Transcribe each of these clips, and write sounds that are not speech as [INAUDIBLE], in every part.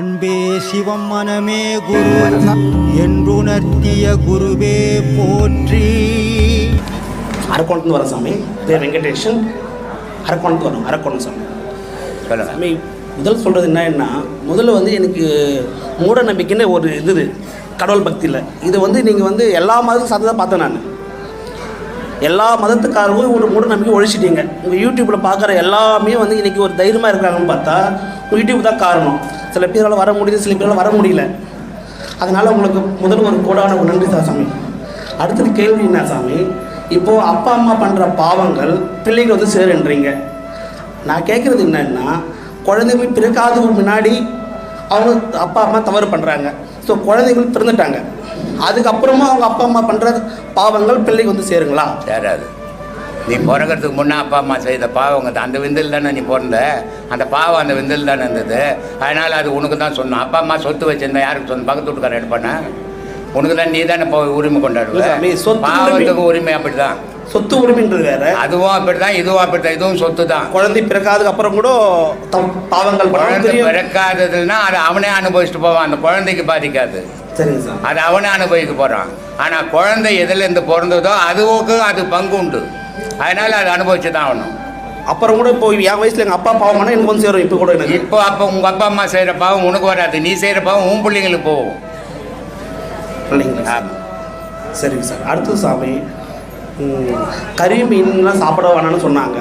அன்பே சிவம் மனமே குரு என்றுணர்த்திய குருவே போற்றி. அரக்கோணத்துலேருந்து வர சாமி பேர் வெங்கடேஷன். அரக்கோணத்து வரும் அரக்கோணம் சாமி. சாமி முதல் சொல்கிறது என்னன்னா முதல்ல வந்து எனக்கு மூட நம்பிக்கைன்னு ஒரு இது இது, கடவுள் பக்தியில் இது வந்து நீங்கள் வந்து எல்லா மதத்துக்கும் சார்ந்ததாக பார்த்தேன் நான். எல்லா மதத்துக்காரரும் ஒரு மூட நம்பிக்கை ஒழிச்சிட்டீங்க. உங்கள் யூடியூப்பில் பார்க்குற எல்லாமே வந்து இன்றைக்கி ஒரு தைரியமாக இருக்காங்கன்னு பார்த்தா யூடியூப் தான் காரணம். சில பேரால் வர முடியுது சில பேரால் வர முடியல. அதனால் உங்களுக்கு முதல் ஒரு கோடான ஒரு நன்றி சார் சாமி. அடுத்தது கேள்வி என்ன சாமி? இப்போது அப்பா அம்மா பண்ணுற பாவங்கள் பிள்ளைங்க வந்து சேருன்றீங்க. நான் கேட்குறது என்னன்னா குழந்தைகள் பிறக்காததுக்கு முன்னாடி அவங்க அப்பா அம்மா தவறு பண்ணுறாங்க ஸோ குழந்தைகள் பிறந்துட்டாங்க. அதுக்கப்புறமா அவங்க அப்பா அம்மா பண்ணுற பாவங்கள் பிள்ளைக்கு வந்து சேருங்களா? சேராது. நீ பிறக்கிறதுக்கு முன்னே அப்பா அம்மா செய்த தான் அந்த விந்தில் தானே நீ பிறந்த? அந்த பாவம் அந்த விந்தில் தானே இருந்தது. அதனால் அது உனக்கு தான் சொன்னோம். அப்பா அம்மா சொத்து வச்சிருந்தா யாருக்கு சொந்த பக்கத்து வீட்டுக்காரன் எடுப்பானே உனக்கு தான் நீ தானே உரிமை கொண்டாடுவ? சாமி, சொத்து பாவத்துக்கு உரிமை அப்படி தான் சொத்து உரிமைன்றது வேற. அதுவும் அப்படி தான் இதுவும் அப்படி தான் இதுவும் சொத்து தான் குழந்தை பிறக்காததுக்கு அப்புறம் கூட பாவங்கள் குழந்தை பிறக்காததுன்னா அதை அவனே அனுபவிச்சுட்டு போவான். அந்த குழந்தைக்கு பாதிக்காது. அது அவனே அனுபவிக்க போகிறான் ஆனால் குழந்தை எதுலேருந்து பிறந்ததோ அதுவுக்கும் அது பங்கு உண்டு. அதனால் அது அனுபவிச்சு தான் ஆகணும். அப்புறம் கூட இப்போ என் வயசுல எங்கள் அப்பா பாவம் பண்ணால் எனக்கு வந்து சேரும் இப்போ கூட எனக்கு. இப்போ அப்போ உங்கள் அப்பா அம்மா செய்கிற பாவம் உனக்கு வராது. நீ செய்கிற பாவம் உன் பிள்ளைங்களுக்கு போகும்? ஆமாம் சரிங்க சார் அடுத்தது சாமி கறி மீன்லாம் சாப்பிட வேணாம்னு சொன்னாங்க?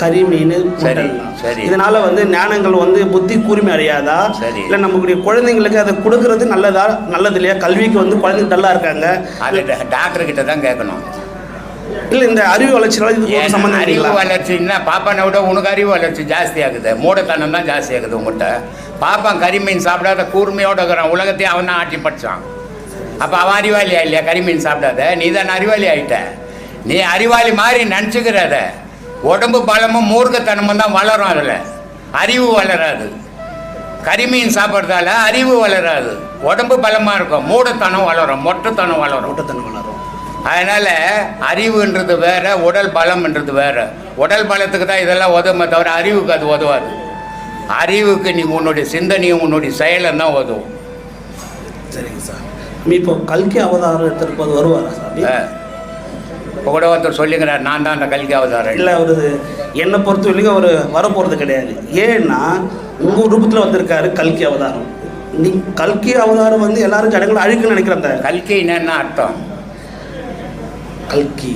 கறி மீன் சரி. சரி. இதனால வந்து ஞானங்கள் வந்து புத்தி கூர்மை அடையாதா? சரி. இல்லை நம்மளுடைய குழந்தைங்களுக்கு அதை கொடுக்கறது நல்லதா நல்லது இல்லையா? கல்விக்கு வந்து குழந்தைங்க டல்லா இருக்காங்க. அது டாக்டர் கிட்ட தான் கேட்கணும். இல்லை இந்த அறிவு வளர்ச்சினால இது சம்மந்தம் அறிவு? வளர்ச்சின்னா பாப்பானை விட உனக்கு அறிவு வளர்ச்சி ஜாஸ்தி ஆகுது. மூடத்தனம் தான் ஜாஸ்தி ஆகுது உங்கள்கிட்ட பாப்பான் கறிமீன் சாப்பிடாத கூர்மையோட இருக்கிறான். உலகத்தையும் அவன் தான் ஆட்சி படிச்சான். அப்போ அவன் அறிவாளியா இல்லையா? கறிமீன் சாப்பிடாத. நீ தான் அறிவாளி ஆயிட்ட. நீ அறிவாளி மாதிரி நினச்சிக்கிறத. உடம்பு பலமும் மூர்க்கத்தனமும் தான் வளரும் அதில். அறிவு வளராது. கறிமீன் சாப்பிட்றதால அறிவு வளராது. உடம்பு பலமாக இருக்கும். மூடத்தனம் வளரும். மொட்டைத்தனம் வளரும். மூட்டத்தனம் வளரும். அதனால் அறிவுன்றது வேற உடல் பலம்ன்றது வேற. உடல் பலத்துக்கு தான் இதெல்லாம் உதவுமே தவிர அறிவுக்கு அது உதவாது. அறிவுக்கு நீ உன்னுடைய சிந்தனையும் உன்னுடைய செயலும் தான் உதவும். சரிங்க சார். இப்போ கல்கி அவதாரம் எடுத்துட்டு போது வருவாரா சாமி இப்போ கூட ஒருத்தர் சொல்லிக்கிறார் நான் தான் அந்த கல்கி அவதாரம். இல்லை அவரு என்னை பொறுத்த வரைக்கும் அவர் வரப்போகிறது கிடையாது. ஏன்னா உங்கள் ரூபத்தில் வந்திருக்காரு கல்கி அவதாரம். நீ கல்கி அவதாரம் வந்து எல்லாரும் ஜனங்களை அழிக்குன்னு நினைக்கிறேன் அந்த கல்கி என்னன்னா அர்த்தம்? கல்கி.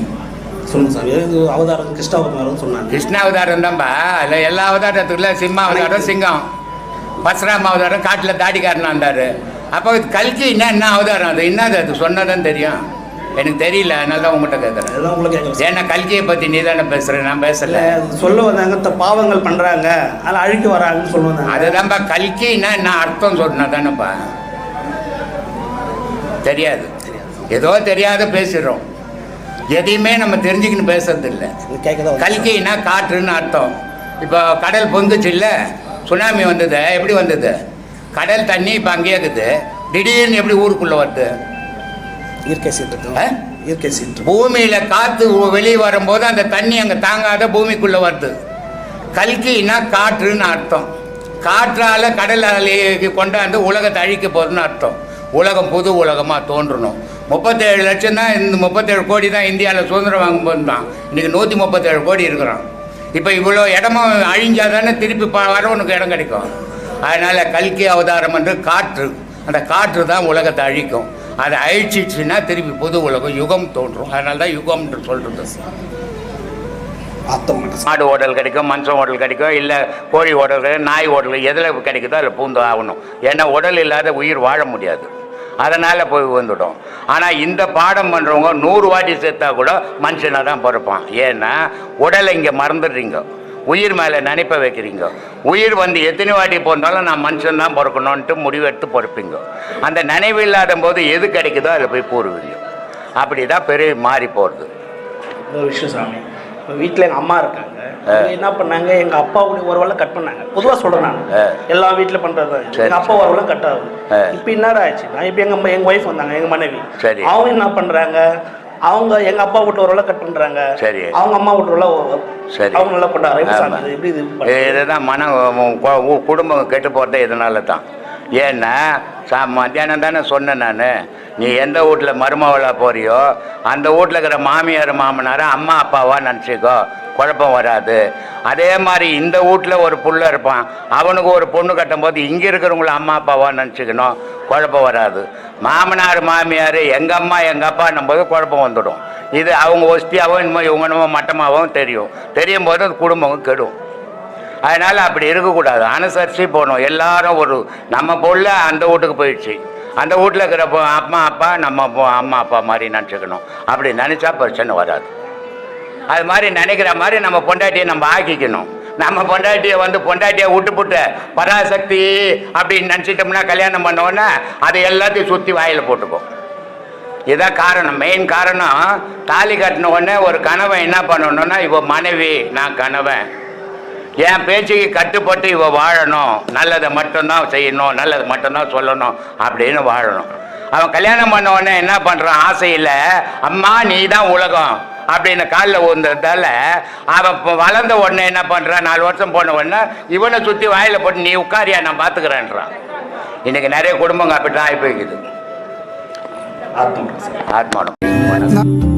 சொல்லுங்க சாமி. அவதாரம் கிருஷ்ண அவதாரம் சொன்னாங்க. கிருஷ்ண அவதாரம் தான்பா. அதில் எல்லா அவதாரத்துக்குள்ள சிம்ம அவதாரம் சிங்கம். பஸ்ராம அவதாரம் காட்டில் தாடிக்காரனா இருந்தார். அப்போ கல்கி என்ன என்ன அவதாரம் அது? என்னது அது? சொன்னதான் தெரியும். எனக்கு தெரியல அதனால தான் உங்கள்கிட்ட கேட்குறேன் உங்களுக்கு ஏன்னா கல்கியை பற்றி நீ தானே பேசுகிற நான் பேசல. சொல்ல வந்தாங்க இந்த பாவங்கள் பண்ணுறாங்க அதில் அழிக்க வராங்கன்னு சொல்ல வந்தாங்க. அதுதான்ப்பா கல்கின்னா என்ன அர்த்தம் சொன்னா தானேப்பா. தெரியாது. ஏதோ தெரியாத பேசுகிறோம் எதையுமே நம்ம தெரிஞ்சுக்கின்னு பேசுறது இல்லை கல்கின்னா காற்றுன்னு அர்த்தம். இப்போ கடல் பொங்குச்சு இல்லை? சுனாமி வந்தது. எப்படி வந்தது? கடல் தண்ணி இப்போ அங்கேயே இருக்குது. திடீர்னு எப்படி ஊருக்குள்ளே வருது? இயற்கை சீற்று ஆ? இயற்கை சீற்று பூமியில் காற்று வெளியே வரும்போது அந்த தண்ணி அங்கே தாங்காத பூமிக்குள்ளே வருது. கல்கின்னா காற்றுன்னு அர்த்தம். காற்றால் கடல் அலைக்கு கொண்டாந்து உலகத்தை அழிக்க போகுதுன்னு அர்த்தம். உலகம் புது உலகமாக தோன்றணும். முப்பத்தேழு லட்சம் தான் இந்த முப்பத்தேழு கோடி தான் இந்தியாவில் சுதந்திரம் வாங்கும்போது தான். இன்றைக்கி நூற்றி முப்பத்தேழு கோடி இருக்கிறோம் இப்போ இவ்வளோ இடமும் அழிஞ்சால் தானே திருப்பி ப வரவனுக்கு இடம் கிடைக்கும். அதனால் கல்கி அவதாரம் என்று காற்று அந்த காற்று தான் உலகத்தை அழிக்கும். அதை அழிச்சிச்சுன்னா திருப்பி புது உலகம் யுகம் தோன்றும். அதனால தான் யுகம்னு சொல்கிறது மாடு ஓடல் கிடைக்கும் மனுஷன் ஓடல் கிடைக்கும் இல்லை கோழி ஓடல் நாய் ஓடல் எதில் கிடைக்குதோ அதில் பூந்து ஆகணும். ஏன்னா உடல் இல்லாத உயிர் வாழ முடியாது. அதனால் போய் வந்துவிடும் ஆனால் இந்த பாடம் பண்ணுறவங்க நூறு வாட்டி சேர்த்தா கூட மனுஷனாக தான் பிறப்பான். ஏன்னா உடலை இங்கே மறந்துடுறீங்க. உயிர் மேலே நினைப்ப வைக்கிறீங்க. உயிர் வந்து எத்தனை வாட்டி பிறந்தாலும் நான் மனுஷன் தான் பிறக்கணுன்ட்டு முடிவெடுத்து பிறப்பீங்க. அந்த நினைவு இல்லாத போது எது கிடைக்குதோ அதில் போய் போடுவீங்க அப்படி தான் பெரிய மாறி போகிறது ஒரு விஷயம் சாமி. இப்போ வீட்டில் எங்கள் அம்மா இருக்காங்க. என்ன பண்ணாங்க எங்கள் அப்பாவுடைய உறவெல்லாம் கட் பண்ணாங்க. பொதுவாக சொல்கிறேன் நான். எல்லா வீட்டில் சரி, எங்கள் அப்பா உறவெல்லாம் கட் ஆகுது. இப்போ என்னடா ஆச்சுன்னா இப்போ எங்கள் எங்கள் ஒய்ஃப் வந்தாங்க எங்கள் மனைவி. சரி. அவங்க என்ன பண்ணுறாங்க அவங்க எங்கள் அப்பா வீட்டு உறவெல்லாம் கட் பண்ணுறாங்க சரி. அவங்க அம்மா வீட்டு உறவெல்லாம் சரி. அவங்க நல்லா பண்ணுறாங்க எப்படி இது? மன குடும்பம் கெட்டு போகிறதே இதனால தான். ஏன்னா சா மத்தியானம் தானே சொன்னேன் நான். நீ எந்த வீட்டில் மருமவளாக போறியோ அந்த வீட்டில் இருக்கிற மாமியார் மாமனாரை அம்மா அப்பாவா நினச்சிக்கோ குழப்பம் வராது. அதே மாதிரி இந்த வீட்டில் ஒரு புள்ள இருப்பான். அவனுக்கு ஒரு பொண்ணு கட்டும்போது இங்கே இருக்கிறவங்கள அம்மா அப்பாவா நினச்சிக்கணும். குழப்பம் வராது. மாமனார் மாமியார் எங்கள் அம்மா எங்கள் அப்பான்னும் போது குழப்பம் வந்துடும். இது அவங்க ஒஸ்தியாகவும் இனிமேல் இவங்க என்னமோ மட்டமாகவும் தெரியும். தெரியும் போது அது குடும்பம் கெடும். அதனால் அப்படி இருக்கக்கூடாது. அனுசரித்து போகணும். எல்லாரும் ஒரு நம்ம பொருள் அந்த வீட்டுக்கு போயிடுச்சு. அந்த வீட்டில் இருக்கிற அம்மா அப்பா நம்ம அம்மா அப்பா மாதிரி நினச்சிக்கணும். அப்படி நினச்சா பிரச்சனை வராது. அது மாதிரி நினைக்கிற மாதிரி நம்ம பொண்டாட்டியை நம்ம ஆக்கிக்கணும். நம்ம பொண்டாட்டியை வந்து பொண்டாட்டியை விட்டுப்புட்டு பராசக்தி அப்படின்னு நினச்சிட்டோம்னா கல்யாணம் பண்ணோன்னா அது அதை எல்லாத்தையும் சுற்றி வாயில் போட்டுக்கும். இதான் காரணம். மெயின் காரணம் தாலி கட்டின உடனே ஒரு கணவன் என்ன பண்ணணும்னா இப்போ மனைவி நான் கணவன். என் பேச்சுக்கு கட்டுப்பட்டு இவ வாழணும். நல்லதை மட்டும்தான் செய்யணும் நல்லதை மட்டும்தான் சொல்லணும் அப்படின்னு வாழணும். அவன் கல்யாணம் பண்ண உடனே என்ன பண்ணுறான் ஆசையில் அம்மா நீ தான் உலகம். அப்படின்னு காலில் ஊந்ததால அவன் வளர்ந்த உடனே என்ன பண்ணுறான் நாலு வருஷம் போன உடனே இவனை சுற்றி வாயில் போட்டு நீ உட்காரியா நான் பார்த்துக்கிறேன்றான் இன்னைக்கு நிறைய குடும்பங்க அப்படி தான் ஆகி போய்க்குது ஆத்மானம்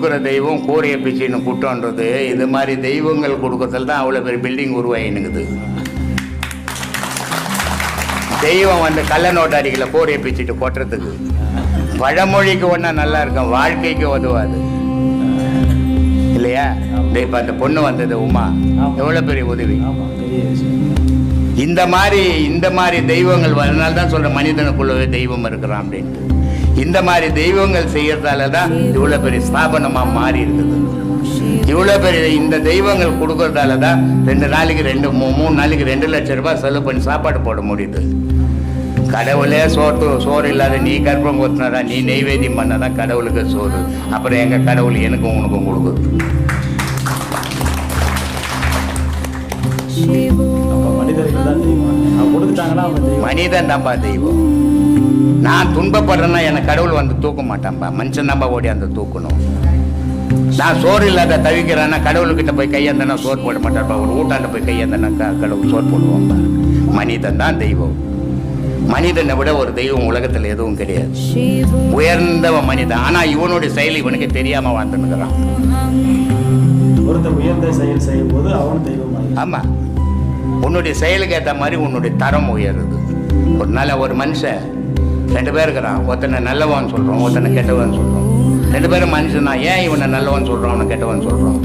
கொடுக்குற தெய்வம் கூரைய பிச்சின்னு குட்டோன்றது இது மாதிரி தெய்வங்கள் கொடுக்கறதுல தான் அவ்வளோ பெரிய பில்டிங் உருவாயினுக்குது தெய்வம் வந்து கள்ள நோட்டு அடிக்கல கூரையை பிச்சுட்டு கொட்டுறதுக்கு. பழமொழிக்கு ஒன்றா நல்லா இருக்கும் வாழ்க்கைக்கு உதவாது. இல்லையா? இப்போ அந்த பொண்ணு வந்தது உமா. எவ்வளோ பெரிய உதவி. இந்த மாதிரி இந்த மாதிரி தெய்வங்கள் வரனால தான் சொல்ற மனிதனுக்குள்ளவே தெய்வம் இருக்கிறான் அப்படின்ட்டு. இந்த மாதிரி தெய்வங்கள் செய்யறதால தான் இவ்வளோ பெரிய ஸ்தாபனமா மாறி இருக்குது. இவ்வளோ பெரிய இந்த தெய்வங்கள் கொடுக்கறதால தான் ரெண்டு நாளைக்கு ரெண்டு மூணு நாளைக்கு ரெண்டு லட்சம் ரூபாய் செலவு பண்ணி சாப்பாடு போட முடியுது. கடவுளே சோறு சோறு இல்லாத நீ கர்ப்பம் கொத்தினதா நீ நெய்வேத்தியம் பண்ணதான் கடவுளுக்கு சோறு. அப்புறம் எங்க கடவுள் எனக்கும் உனக்கும் கொடுக்குது. மனிதன் தான்ப்பா தெய்வம். நான் துன்பப்படுறேன்னா என்னை கடவுள் வந்து தூக்க மாட்டான்ப்பா மனுஷன் தான்ப்பா ஓடி அந்த தூக்கணும். நான் சோறு இல்லாத தவிக்கிறேன்னா கடவுள்கிட்ட போய் கையேந்தனா சோறு போட மாட்டான்ப்பா ஒரு ஊட்டாண்ட போய் கையேந்தனா கடவுள் சோறு போடுவான்ப்பா மனிதன் தான் தெய்வம். மனிதனை விட ஒரு தெய்வம் உலகத்தில் எதுவும் கிடையாது. உயர்ந்தவன் மனிதன். ஆனா இவனுடைய செயல் இவனுக்கு தெரியாம வாழ்ந்துன்னுக்குறான். ஒருத்தர் உயர்ந்த செயல் செய்யும் போது அவனும் தெய்வமாகி ஆமா. உன்னுடைய செயலுக்கு ஏற்ற மாதிரி உன்னுடைய தரம் உயருது. ஒரு நல்ல ஒரு மனுஷன் ரெண்டு பேர் இருக்கிறான். ஒருத்தனை நல்லவன் சொல்கிறோம் ஒருத்தனை கெட்டவன் சொல்கிறோம் ரெண்டு பேரும் மனுஷன் தான் ஏன் இவனை நல்லவன் சொல்கிறோம் அவனை கெட்டவன் சொல்கிறோம்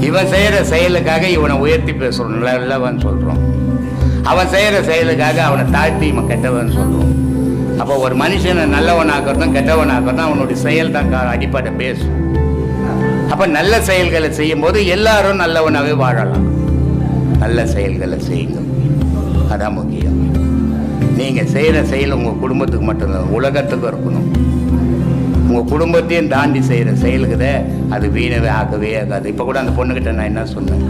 இவன் செய்கிற செயலுக்காக இவனை உயர்த்தி பேசுகிறோம் நல்லவன் சொல்கிறோம் அவன் செய்கிற செயலுக்காக அவனை தாழ்த்தி இவன் கெட்டவன் சொல்கிறோம் அப்போ ஒரு மனுஷனை நல்லவன் ஆக்கிறதும் கெட்டவன் ஆக்கிறதும் அவனுடைய செயல் தான் கா- அடிப்படை பேசும் அப்போ நல்ல செயல்களை செய்யும் போது எல்லாரும் நல்லவனாகவே வாழலாம். நல்ல செயல்களை செய்யுங்க அதான் முக்கியம். நீங்கள் செய்கிற செயல் உங்கள் குடும்பத்துக்கு மட்டும்தான் உலகத்துக்கும் இருக்கணும். உங்கள் குடும்பத்தையும் தாண்டி செய்கிற செயலுக்குதே அது வீணவே ஆகவே ஆகாது. இப்போ கூட அந்த பொண்ணுக்கிட்ட நான் என்ன சொன்னேன்?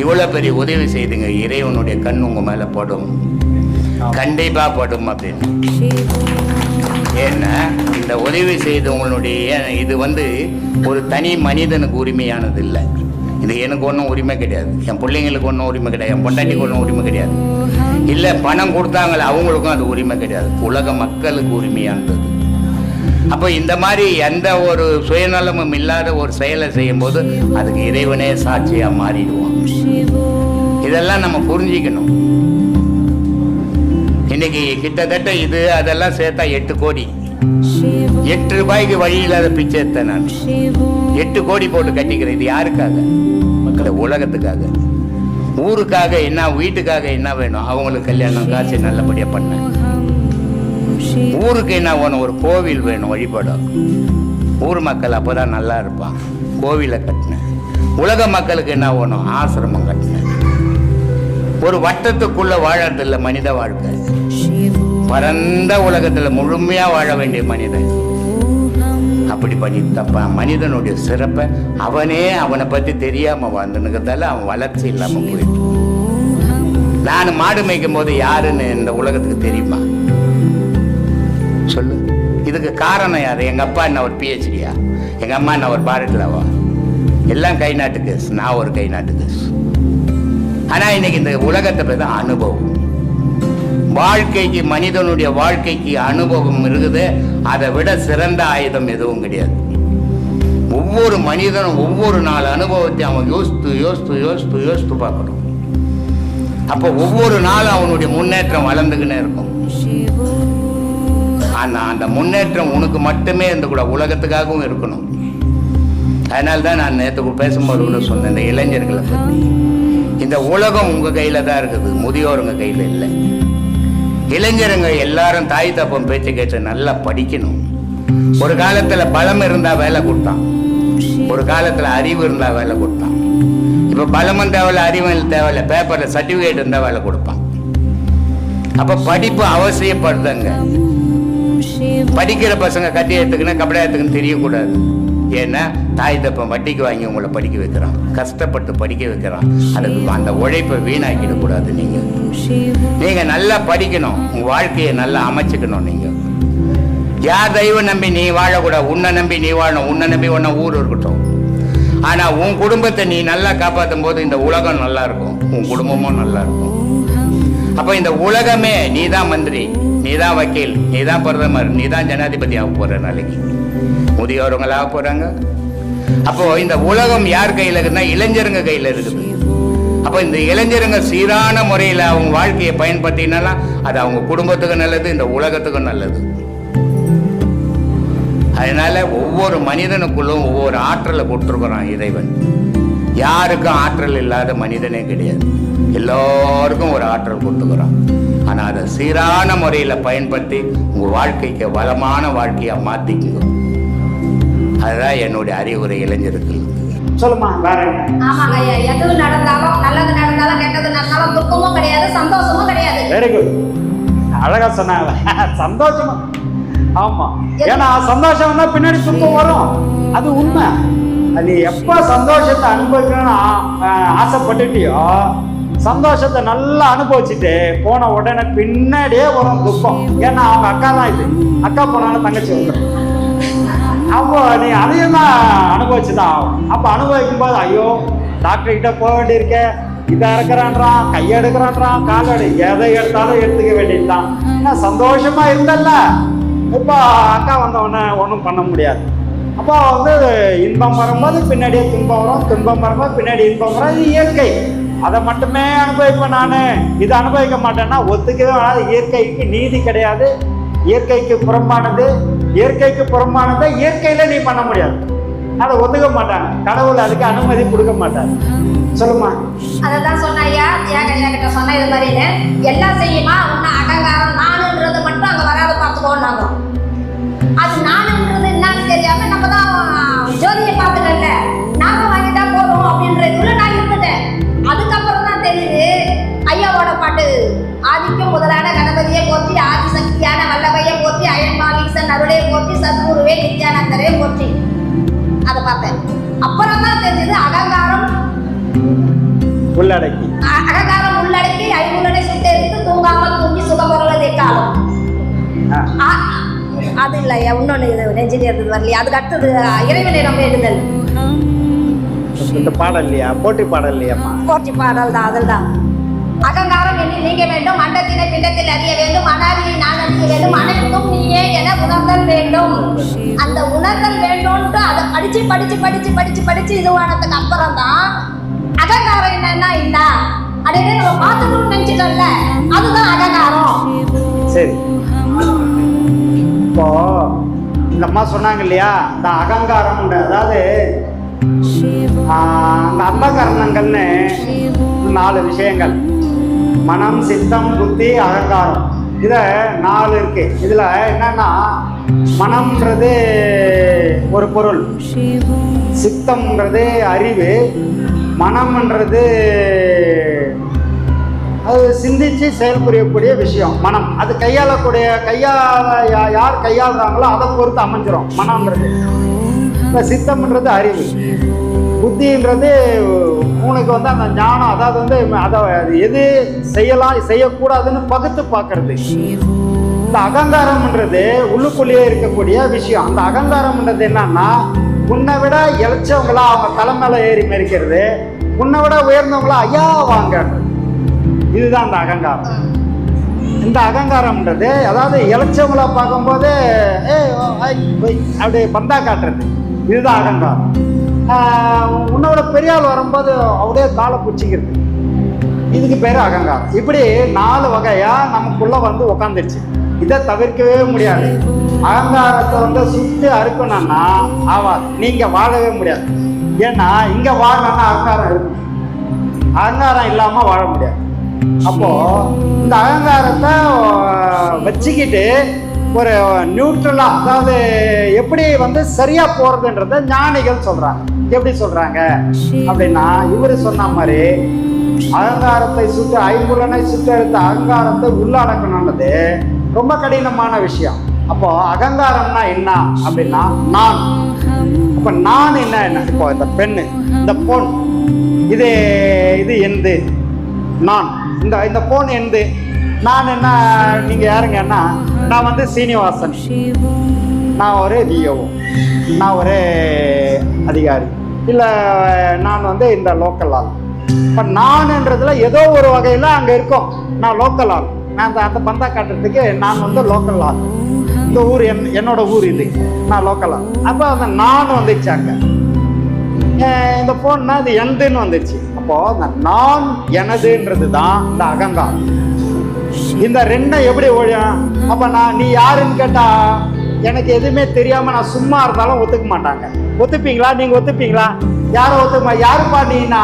இவ்வளோ பெரிய உதவி செய்துங்க இறைவனுடைய கண் உங்கள் மேலே படும். கண்டிப்பாக படும் அப்படின்னு. ஏன்னா இந்த உதவி செய்தவங்களுடைய இது வந்து ஒரு தனி மனிதனுக்கு உரிமையானது இல்லை. இது எனக்கு ஒன்றும் உரிமை கிடையாது. என் பிள்ளைங்களுக்கு ஒன்றும் உரிமை கிடையாது. என் பொண்டாட்டிக்கு ஒன்றும் உரிமை கிடையாது. இல்லை பணம் கொடுத்தாங்களே அவங்களுக்கும் அது உரிமை கிடையாது. உலக மக்களுக்கு உரிமையானது. அப்போ இந்த மாதிரி எந்த ஒரு சுயநலமும் இல்லாத ஒரு செயலை செய்யும்போது அதுக்கு இறைவனே சாட்சியாக மாறிடுவோம் இதெல்லாம் நம்ம புரிஞ்சிக்கணும். இன்னைக்கு கிட்டத்தட்ட இது அதெல்லாம் சேர்த்தா எட்டு கோடி. எட்டு ரூபாய்க்கு வழி இல்லாத பிச்சை எடுத்தேன் நான். எட்டு கோடி போட்டு கட்டிக்கிறேன். இது யாருக்காக? மக்களை உலகத்துக்காக. ஊருக்காக என்ன வீட்டுக்காக என்ன வேணும்? அவங்களுக்கு கல்யாணம் காசு நல்லபடியாக பண்ணேன். ஊருக்கு என்ன வேணும்? ஒரு கோவில் வேணும் வழிபடும் ஊர் மக்கள் அப்பதான் நல்லா இருப்பான் கோவிலை கட்டினேன். உலக மக்களுக்கு என்ன வேணும்? ஆசிரமம் கட்டினேன். ஒரு வட்டத்துக்குள்ள வாழறதில்லை மனித வாழ்க்கை. பரந்த உலகத்தில் முழுமையாக வாழ வேண்டிய மனிதன். அப்படி பண்ணி தப்பா மனிதனுடைய சிறப்பை அவனே அவனை பத்தி தெரியாம வாழ்ந்துனுக்கிறதால அவன் வளர்ச்சி இல்லாம போயிட்டு நான் மாடு மேய்க்கும் போது யாருன்னு இந்த உலகத்துக்கு தெரியுமா? சொல்லு. இதுக்கு காரணம் யாரு? எங்க அப்பா என்ன ஒரு பிஹெச்டியா எங்க அம்மா என்ன ஒரு பாரட்லவா எல்லாம் கை நாட்டு கேஸ். நான் ஒரு கை நாட்டு கேஸ். ஆனா இன்னைக்கு இந்த உலகத்தை பத்தி அனுபவம். வாழ்க்கைக்கு மனிதனுடைய வாழ்க்கைக்கு அனுபவம் இருக்குது. அதை விட சிறந்த ஆயுதம் எதுவும் கிடையாது. ஒவ்வொரு மனிதனும் ஒவ்வொரு நாள் அனுபவத்தையும் அவன் யோசித்து யோசித்து யோசித்து யோசித்து பார்க்கணும். அப்போ ஒவ்வொரு நாளும் அவனுடைய முன்னேற்றம் வளர்ந்துக்கினே இருக்கும். ஆனா அந்த முன்னேற்றம் உனக்கு மட்டுமே இந்த கூட உலகத்துக்காகவும் இருக்கணும். அதனால தான் நான் நேற்று பேசும்போது கூட சொன்னேன் இந்த இளைஞர்களை பற்றி இந்த உலகம் உங்க கையில தான் இருக்குது முதியோர் உங்கள் கையில இல்லை. இளைஞருங்க எல்லாரும் தாய் தப்பம் பேச்சு கேட்டு நல்லா படிக்கணும். ஒரு காலத்துல பலம் இருந்தா வேலை கொடுத்தான். ஒரு காலத்துல அறிவு இருந்தா வேலை கொடுத்தான். இப்ப பலமும் தேவையில்ல அறிவும் தேவையில்ல பேப்பர்ல சர்டிபிகேட் இருந்தா வேலை கொடுப்பான். அப்ப படிப்பு அவசியப்படுதுங்க. படிக்கிற பசங்க கட்டி எடுத்துக்கணும் கபடி எடுத்துக்கணும் தெரியக்கூடாது. ஏன்னா தாய் தப்பன் வட்டிக்கு வாங்கி உங்களை படிக்க வைக்கிறான். கஷ்டப்பட்டு படிக்க வைக்கிறான். அதுக்கு அந்த உழைப்பை வீணாக்கிட கூடாது நீங்க. நீங்க நல்லா படிக்கணும். உங்க வாழ்க்கையை நல்லா அமைச்சுக்கணும் நீங்க. யார் தெய்வம் நம்பி நீ வாழக்கூடாது? உன்னை நம்பி நீ வாழணும். உன்னை நம்பி உன்னை ஊர் இருக்கட்டும். ஆனா உன் குடும்பத்தை நீ நல்லா காப்பாற்றும் போது இந்த உலகம் நல்லா இருக்கும். உன் குடும்பமும் நல்லா இருக்கும். அப்ப இந்த உலகமே நீதான் மந்திரி நீதான் வக்கீல் நீதான் பிரதமர் நீதான் ஜனாதிபதி ஆக போற நாளைக்கு. முதியோருங்களா போகிறாங்க போறாங்க. அப்போ இந்த உலகம் யார் கையில இருக்குன்னா இளைஞருங்க கையில இருக்குது. அப்போ இந்த இளைஞருங்க சீரான முறையில் அவங்க வாழ்க்கையை பயன்படுத்தினால அது அவங்க குடும்பத்துக்கும் நல்லது இந்த உலகத்துக்கும் நல்லது. அதனால ஒவ்வொரு மனிதனுக்குள்ளும் ஒவ்வொரு ஆற்றலை கொடுத்துருக்குறான் இறைவன். யாருக்கும் ஆற்றல் இல்லாத மனிதனே கிடையாது. எல்லோருக்கும் ஒரு ஆற்றல் கொடுத்துக்கிறான். ஆனால் அதை சீரான முறையில் பயன்படுத்தி உங்கள் வாழ்க்கைக்கு வளமான வாழ்க்கையாக மாற்றிக்குங்க அதுதான் என்னுடைய அறிவுரை இளைஞருக்கு சொல்லுமா வேற ஆமாங்க ஐயா எது நடந்தாலும் நல்லது நடந்தாலும் கெட்டது நடந்தாலும் துக்கமும் கிடையாது சந்தோஷமும் கிடையாது. வெரி குட் அழகா சொன்னாங்க. [LAUGHS] சந்தோஷமா? ஆமா. ஏன்னா சந்தோஷம் தான் பின்னாடி துக்கம் வரும். அது உண்மை. அது எப்ப சந்தோஷத்தை அனுபவிக்கணும்னு ஆசைப்பட்டுட்டியோ சந்தோஷத்தை நல்லா அனுபவிச்சுட்டு போன உடனே பின்னாடியே வரும் துக்கம். ஏன்னா அவங்க அக்கா தான் இது. அக்கா போனாலும் தங்கச்சி வந்துடும் அப்போ நீ அதையும் தான் அனுபவிச்சுதான் ஆகும் அப்போ அனுபவிக்கும் போது ஐயோ டாக்டர் கிட்ட போக வேண்டியிருக்க. இதை இறக்குறான்றான் கையை எடுக்கிறான்றான் கால் எடு. எதை எடுத்தாலும் எடுத்துக்க வேண்டியதுதான். ஏன்னா சந்தோஷமா இருந்தல்ல. இப்போ அக்கா வந்த உடனே ஒன்றும் பண்ண முடியாது. அப்போ வந்து இன்பம் வரும்போது பின்னாடியே துன்பம் வரும். துன்பம் வரும்போது பின்னாடி இன்பம் வரும். இது இயற்கை. அதை மட்டுமே அனுபவிப்பேன் நான். இதை அனுபவிக்க மாட்டேன்னா ஒத்துக்கவே வேணாது இயற்கைக்கு நீதி கிடையாது. இயற்கைக்கு புறம்பானது இயற்கைக்கு புறம்பானதை இயற்கையில நீ பண்ண முடியாது. அதை ஒத்துக்க மாட்டாங்க. கடவுள் அதுக்கு அனுமதி கொடுக்க மாட்டாங்க சொல்லுமா? அதை தான் சொன்னாயா ஏன் ஏங்க கிட்ட சொன்ன இது மாதிரின்னு எல்லாம் செய்யுமா? உன்ன அகங்காரம் நானுன்றது மட்டும் அங்கே வராத பார்த்துக்கோன்னாங்க. அது நானுன்றது என்னன்னு தெரியாம நம்ம தான் ஜோதியை பார்த்துக்கல. போற்றி அதை பார்த்தேன். அப்புறம் தான் தெரிஞ்சது அகங்காரம். உள்ளடக்கி. அகங்காரம் உள்ளடக்கி ஐம்புலனை சுட்டெடுத்து தூங்காமல் தூங்கி சுகபொருளதை காலம் அது இல்லை இன்னொன்று இது நெஞ்சில் இருந்தது வரலையா. அதுக்கு அடுத்தது இறைவனை நம்ம எழுதல். இந்த பாடல் இல்லையா? போட்டி பாடல் இல்லையாம்மா? போற்றி பாடல் தான் அதில் தான். அகங்காரம் என்று நீங்க வேண்டும் அண்டத்தினை பிண்டத்தில் அறிய வேண்டும் அனாதியை நான் அறிய வேண்டும் அனைத்தும் நீயே என உணர்தல் வேண்டும். அந்த உணர்தல் வேண்டும்ன்ட்டு அதை படிச்சு படிச்சு படிச்சு படிச்சு படிச்சு இதுவானதுக்கு அப்புறம் தான் அகங்காரம் என்னன்னா இல்ல அப்படின்னு நம்ம பார்த்துக்கணும்னு நினைச்சிட்டோம்ல அதுதான் அகங்காரம். சரி. இப்போ இந்த அம்மா சொன்னாங்க இல்லையா இந்த அகங்காரம் அதாவது ஆஹ், நாலு விஷயங்கள். மனம் சித்தம் புத்தி அகங்காரம். இதை நாலு இருக்கு. இதுல என்னன்னா மனம்ன்றது ஒரு பொருள். சித்தம்ன்றது அறிவு. மனம்ன்றது அது சிந்திச்சு செயல்புரியக்கூடிய விஷயம் மனம். அது கையாளக்கூடிய கையாள யார் கையாளுறாங்களோ அதை பொறுத்து அமைஞ்சிரும். மனம்ன்றது. இப்போ சித்தம்ன்றது அறிவு. புத்தின்றது உனக்கு வந்து அந்த ஞானம் அதாவது வந்து அதை எது செய்யலாம் செய்யக்கூடாதுன்னு பகுத்து பார்க்கறது. இந்த அகங்காரம்ன்றது உள்ளுக்குள்ளேயே இருக்கக்கூடிய விஷயம். அந்த அகங்காரம்ன்றது என்னன்னா உன்னை விட இழைச்சவங்களா அவங்க தலை ஏறி மறிக்கிறது உன்னை விட உயர்ந்தவங்களா ஐயா வாங்க. இதுதான் அந்த அகங்காரம். இந்த அகங்காரம்ன்றது அதாவது இழைச்சவங்களா பார்க்கும்போது ஏ அப்படி பந்தா காட்டுறது. இதுதான் அகங்காரம். உன்னோட பெரியால் வரும்போது அவரே காலை பிடிச்சிக்கிறது. இதுக்கு பேர் அகங்காரம். இப்படி நாலு வகையா நமக்குள்ள வந்து உக்காந்துருச்சு. இதை தவிர்க்கவே முடியாது. அகங்காரத்தை வந்து சுட்டு அறுக்கணும்னா ஆவாது. நீங்க வாழவே முடியாது. ஏன்னா இங்க வாழணும்னா அகங்காரம் இருக்கும் அகங்காரம் இல்லாம வாழ முடியாது. அப்போ இந்த அகங்காரத்தை வச்சுக்கிட்டு ஒரு நியூட்ரலா அதாவது எப்படி வந்து சரியா போறதுன்றத ஞானிகள் சொல்றாங்க. எப்படி சொல்றாங்க? அப்படின்னா இவர் சொன்ன மாதிரி அகங்காரத்தை சுட்டு ஐம்புலனை சுட்டு எடுத்த அகங்காரத்தை உள்ளடக்கணுன்றது ரொம்ப கடினமான விஷயம். அப்போ அகங்காரம்னா என்ன? அப்படின்னா நான். அப்ப நான் என்ன என்ன? இப்போ இந்த பெண்ணு இந்த பொன். இது இது எந்த? நான். இந்த இந்த போன் எந்த? நான் என்ன நீங்க யாருங்கன்னா நான் வந்து சீனிவாசன். நான் ஒரு விஓ நான் ஒரு அதிகாரி. இல்லை நான் வந்து இந்த லோக்கல் ஆள். இப்போ நான்ன்றதுல ஏதோ ஒரு வகையில் அங்கே இருக்கும். நான் லோக்கல் ஆள். நான் அந்த அந்த பந்தா காட்டுறதுக்கு நான் வந்து லோக்கல் ஆள். இந்த ஊர் என் என்னோட ஊர் இது. நான் லோக்கல் ஆள். அப்போ அந்த நான் வந்துச்சாங்க அங்கே. இந்த போன்னா அது எனதுன்னு வந்துச்சு. அப்போ அந்த நான் எனதுன்றது தான் இந்த அகங்காரம். இந்த ரெண்டும் எப்படி ஒழியும் அப்ப நான் நீ யாருன்னு கேட்டா எனக்கு எதுவுமே தெரியாம நான் சும்மா இருந்தாலும் ஒத்துக்க மாட்டாங்க. ஒத்துப்பீங்களா? நீங்க ஒத்துப்பீங்களா? யாரும் ஒத்துக்குமா யாருப்பா நீனா?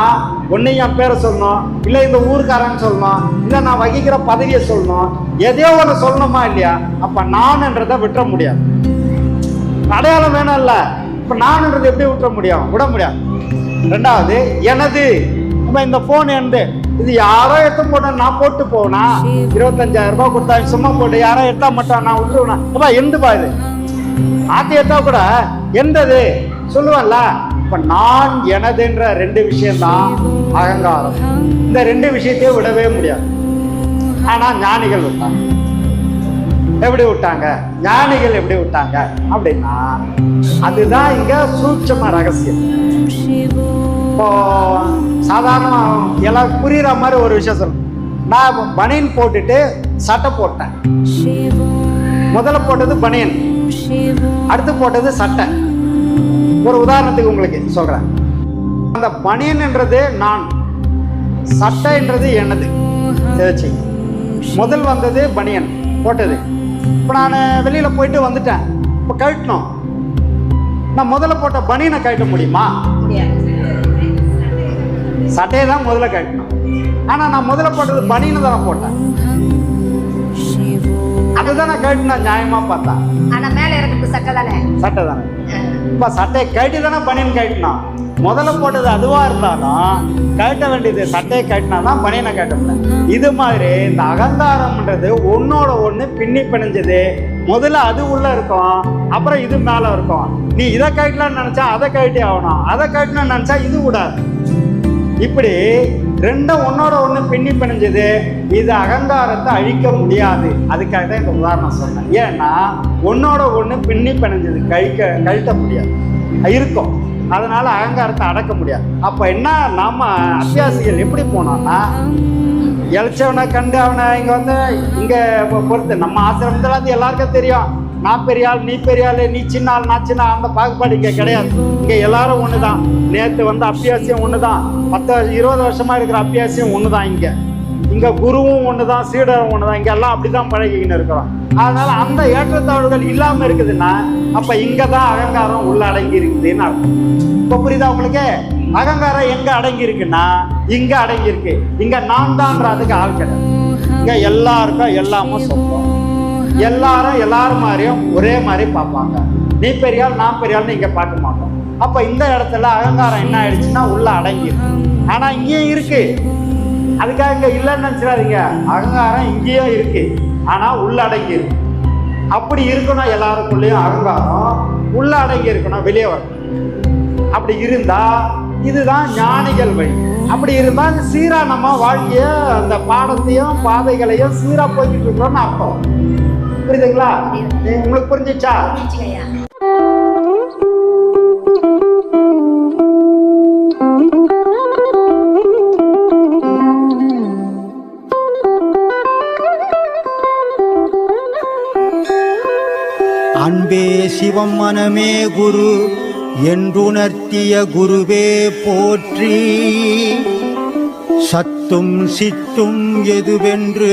ஒன்றையும் என் பேரை சொல்லணும். இல்லை இந்த ஊருக்காரன்னு சொல்லணும். இல்லை நான் வகிக்கிற பதவியை சொல்லணும். எதையோ ஒன்று சொல்லணுமா இல்லையா? அப்போ நான்ன்றதை விட்டுற முடியாது. அடையாளம் வேணும் இப்போ இப்ப எப்படி விட்டுற முடியும்? விட முடியாது. ரெண்டாவது எனது இப்ப இந்த போன் எண்டு இது யாரோ எடுத்து போட்டா நான் போட்டு போனா இருபத்தஞ்சாயிரம் ரூபாய் கொடுத்தா சும்மா போட்டு யாரோ எடுத்தா மட்டும் நான் விட்டுருவேனா? அப்பா எந்துப்பா இது? ஆத்தி எடுத்தா கூட எந்தது? சொல்லுவேன்ல இப்ப நான் எனதுன்ற ரெண்டு விஷயம்தான் அகங்காரம். இந்த ரெண்டு விஷயத்தையும் விடவே முடியாது. ஆனா ஞானிகள் விட்டாங்க. எப்படி விட்டாங்க? ஞானிகள் எப்படி விட்டாங்க? அப்படின்னா அதுதான் இங்க சூட்சம ரகசியம். இப்போ சாதாரண எல்லாம் புரிகிற மாதிரி ஒரு விஷயம் சொல்லணும் நான் பனியன் போட்டுட்டு சட்டை போட்டேன். முதல்ல போட்டது பனியன். அடுத்து போட்டது சட்டை. ஒரு உதாரணத்துக்கு உங்களுக்கு சொல்கிறேன் அந்த பனியன்ன்றது நான். சட்டைன்றது என்னது? தெரிச்சு முதல் வந்தது பனியன் போட்டது. இப்போ நான் வெளியில் போயிட்டு வந்துட்டேன். இப்போ கழட்டணும். நான் முதல்ல போட்ட பனியனை கழட்ட முடியுமா? சட்டையை தான் முதல்ல கழட்டணும் ஆனால் நான் முதல்ல போட்டது பனியனை தானே போட்டேன். அதுதான் நான் கழட்டினேன் நியாயமாக பார்த்தா. ஆனா மேல இருக்கிறது சட்டை தானே? சட்டை தானே. இப்போ சட்டையை கழட்டி தானே பனியன் கழட்டினோம். முதல்ல போட்டது அதுவாக இருந்தாலும் கழட்ட வேண்டியது சட்டையை கழட்டினா தான் பனியனை கழட்ட முடியும். இது மாதிரி இந்த அகங்காரம்ன்றது ஒன்னோட ஒன்று பின்னி பிணைஞ்சது. முதல்ல அது உள்ள இருக்கும் அப்புறம் இது மேலே இருக்கும். நீ இதை கழட்டலாம்னு நினச்சா அதை கழட்டி ஆகணும். அதை கழட்டணும்னு நினச்சா இது கூடாது இப்படி ரெண்டும் ஒன்னோட ஒன்று பின்னி பிணைஞ்சது இது அகங்காரத்தை அழிக்க முடியாது. அதுக்காக தான் இந்த உதாரணம் சொன்னேன். ஏன்னா ஒன்னோட ஒன்று பின்னி பிணைஞ்சது கழிக்க கழட்ட முடியாது. இருக்கும். அதனால அகங்காரத்தை அடக்க முடியாது. அப்போ என்ன நாம அத்தியாசிகள் எப்படி போனோம்னா இழைச்சவனை கண்டு அவனை இங்கே வந்து இங்கே பொறுத்து நம்ம ஆசிரமத்தில் வந்து எல்லாருக்கும் தெரியும். நான் பெரிய ஆள் நீ பெரிய ஆள் நீ சின்ன ஆள் நான் சின்ன அந்த பாகுபாடு இங்கே கிடையாது. இங்கே எல்லாரும் ஒன்று தான் நேற்று வந்து அப்பியாசியம் ஒன்று தான் பத்து வருஷம் இருபது வருஷமாக இருக்கிற அப்பியாசியம் ஒன்று தான் இங்கே. இங்கே குருவும் ஒன்று தான் சீடரும் ஒன்று தான் இங்கே எல்லாம் அப்படி தான் பழகிக்கின்னு இருக்கிறோம். அதனால் அந்த ஏற்றத்தாழ்வுகள் இல்லாமல் இருக்குதுன்னா அப்போ இங்கே தான் அகங்காரம் உள்ள அடங்கி இருக்குதுன்னு அர்த்தம். இப்போ புரியுதா உங்களுக்கு? அகங்காரம் எங்கே அடங்கி இருக்குன்னா இங்கே அடங்கி இருக்கு நான் தான்றதுக்கு ஆள் கிடையாது. இங்கே எல்லாருக்கும் எல்லாமும் சொந்தம். எல்லாரும் எல்லாரும் மாதிரியும் ஒரே மாதிரி பார்ப்பாங்க. நீ பெரியால் நான் பெரிய ஆள்னு பார்க்க மாட்டோம். அப்போ இந்த இடத்துல அகங்காரம் என்ன ஆயிடுச்சுன்னா உள்ள அடங்கி ஆனால் இங்கேயும் இருக்கு. அதுக்காக இங்கே இல்லைன்னு நினச்சிடாதீங்க. அகங்காரம் இங்கேயும் இருக்கு. ஆனால் உள்ள அடங்கி அப்படி இருக்கணும் எல்லாருக்குள்ளேயும் அகங்காரம். உள்ள அடங்கி இருக்கணும் வெளியே வரணும். அப்படி இருந்தா இதுதான் ஞானிகள் வழி. அப்படி இருந்தா சீரா நம்ம வாழ்க்கைய அந்த பாடத்தையும் பாதைகளையும் சீரா போய்கிட்டு இருக்கிறோம்னு அர்த்தம். புரியுதுங்களா? உங்களுக்கு புரிஞ்சிச்சா? அன்பே சிவம் மனமே குரு என்றுணர்த்திய குருவே போற்றி. சத்தும் சித்தும் எதுவென்று